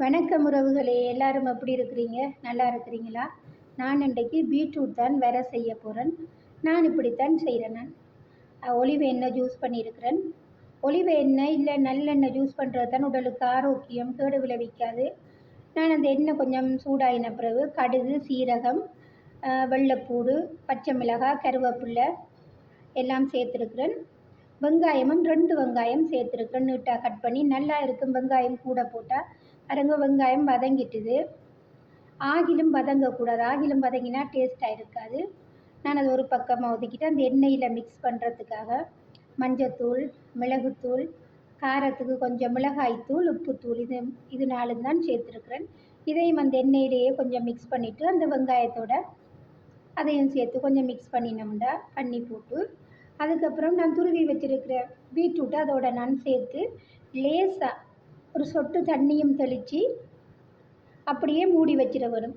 வணக்கம் உறவுகளே எல்லாரும் எப்படி இருக்கிறீங்க? நல்லா இருக்கிறீங்களா? நான் இன்றைக்கு பீட்ரூட் தான் வேற செய்ய போகிறேன் நான் இப்படித்தான் செய்கிறேன் நான் ஒலிவ எண்ணெய் ஜூஸ் பண்ணியிருக்கிறேன். ஒலிவ எண்ணெய் இல்லை நல்லெண்ணெய் ஜூஸ் பண்ணுறது தான் உடலுக்கு ஆரோக்கியம் கேடு விளைவிக்காது. நான் அந்த எண்ணெய் கொஞ்சம் சூடாயின பிறகு கடுகு சீரகம் வெள்ளைப்பூடு பச்சை மிளகாய் கருவேப்பில்லை எல்லாம் சேர்த்துருக்குறேன். வெங்காயமும் ரெண்டு வெங்காயம் சேர்த்துருக்குறேன். நீட்டாக கட் பண்ணி நல்லா இருக்கும் வெங்காயம் கூட போட்டால் பாருங்க வெங்காயம் வதங்கிட்டுது. ஆகிலும் வதங்கக்கூடாது. ஆகிலும் வதங்கினா டேஸ்ட்டாக இருக்காது. நான் அது ஒரு பக்கமாக ஒதுக்கிட்டு அந்த எண்ணெயில் மிக்ஸ் பண்ணுறதுக்காக மஞ்சத்தூள் மிளகுத்தூள் காரத்துக்கு கொஞ்சம் மிளகாய்த்தூள் உப்புத்தூள் இது இது நாலும் தான் சேர்த்துருக்குறேன். இதையும் அந்த எண்ணெயிலேயே கொஞ்சம் மிக்ஸ் பண்ணிவிட்டு அந்த வெங்காயத்தோட அதையும் சேர்த்து கொஞ்சம் மிக்ஸ் பண்ணினோம்டா பண்ணி போட்டு. அதுக்கப்புறம் நான் துருவி வச்சுருக்கிற பீட்ரூட்டை அதோட நான் சேர்த்து லேசாக ஒரு சொட்டு தண்ணியும் தெளித்து அப்படியே மூடி வச்சிட வரும்.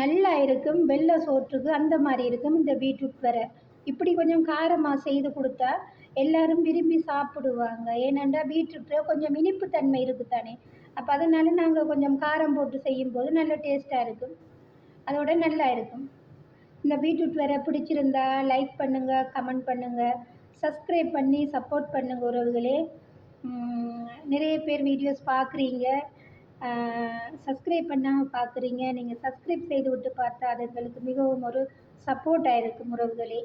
நல்லா இருக்கும் வெள்ளை சோற்றுக்கு அந்த மாதிரி இருக்கும் இந்த பீட்ரூட் வர. இப்படி கொஞ்சம் காரமாக செய்து கொடுத்தா எல்லாரும் விரும்பி சாப்பிடுவாங்க. ஏனென்றால் பீட்ரூட்டில் கொஞ்சம் இனிப்பு தன்மை இருக்குது தானே அப்போ அதனால நாங்கள் கொஞ்சம் காரம் போட்டு செய்யும்போது நல்ல டேஸ்ட்டாக இருக்கும். அதோட நல்லா இருக்கும். இந்த பீட்ரூட் வேறு பிடிச்சிருந்தா லைக் பண்ணுங்கள் கமெண்ட் பண்ணுங்கள் சப்ஸ்கிரைப் பண்ணி சப்போர்ட் பண்ணுங்கள் உறவுகளே. நிறைய பேர் வீடியோஸ் பார்க்குறீங்க. சப்ஸ்கிரைப் பண்ணாமல் பார்க்குறீங்க. நீங்கள் சப்ஸ்கிரைப் செய்து விட்டு பார்த்தா அது எங்களுக்கு மிகவும் ஒரு சப்போர்ட்டாக இருக்கும் உறவுகளே.